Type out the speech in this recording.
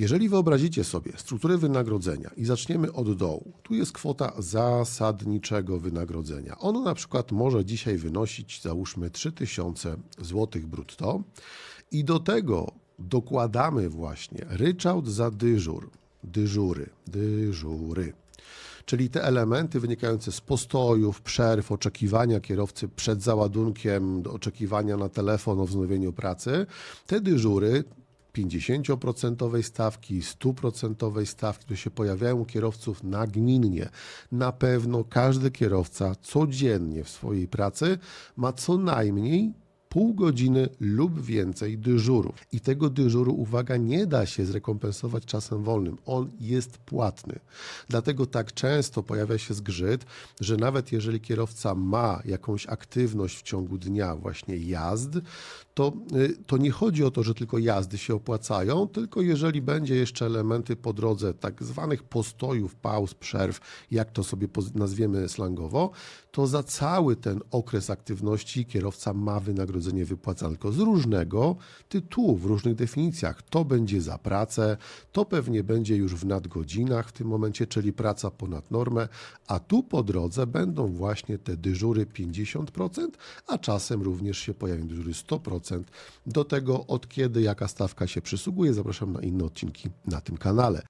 Jeżeli wyobrazicie sobie strukturę wynagrodzenia i zaczniemy od dołu, tu jest kwota zasadniczego wynagrodzenia. Ono na przykład może dzisiaj wynosić, załóżmy, 3000 zł brutto i do tego dokładamy właśnie ryczałt za dyżur, dyżury, dyżury. Czyli te elementy wynikające z postojów, przerw, oczekiwania kierowcy przed załadunkiem, oczekiwania na telefon o wznowieniu pracy, te dyżury 50% stawki, 100% stawki, które się pojawiają u kierowców nagminnie. Na pewno każdy kierowca codziennie w swojej pracy ma co najmniej pół godziny lub więcej dyżuru. I tego dyżuru, uwaga, nie da się zrekompensować czasem wolnym. On jest płatny. Dlatego tak często pojawia się zgrzyt, że nawet jeżeli kierowca ma jakąś aktywność w ciągu dnia, właśnie jazd, to, y, to nie chodzi o to, że tylko jazdy się opłacają, tylko jeżeli będzie jeszcze elementy po drodze tak zwanych postojów, pauz, przerw, jak to sobie nazwiemy slangowo, to za cały ten okres aktywności kierowca ma wynagrodzenie wypłacane, tylko z różnego tytułu, w różnych definicjach. To będzie za pracę, to pewnie będzie już w nadgodzinach w tym momencie, czyli praca ponad normę, a tu po drodze będą właśnie te dyżury 50%, a czasem również się pojawią dyżury 100%. Do tego od kiedy jaka stawka się przysługuje, zapraszam na inne odcinki na tym kanale.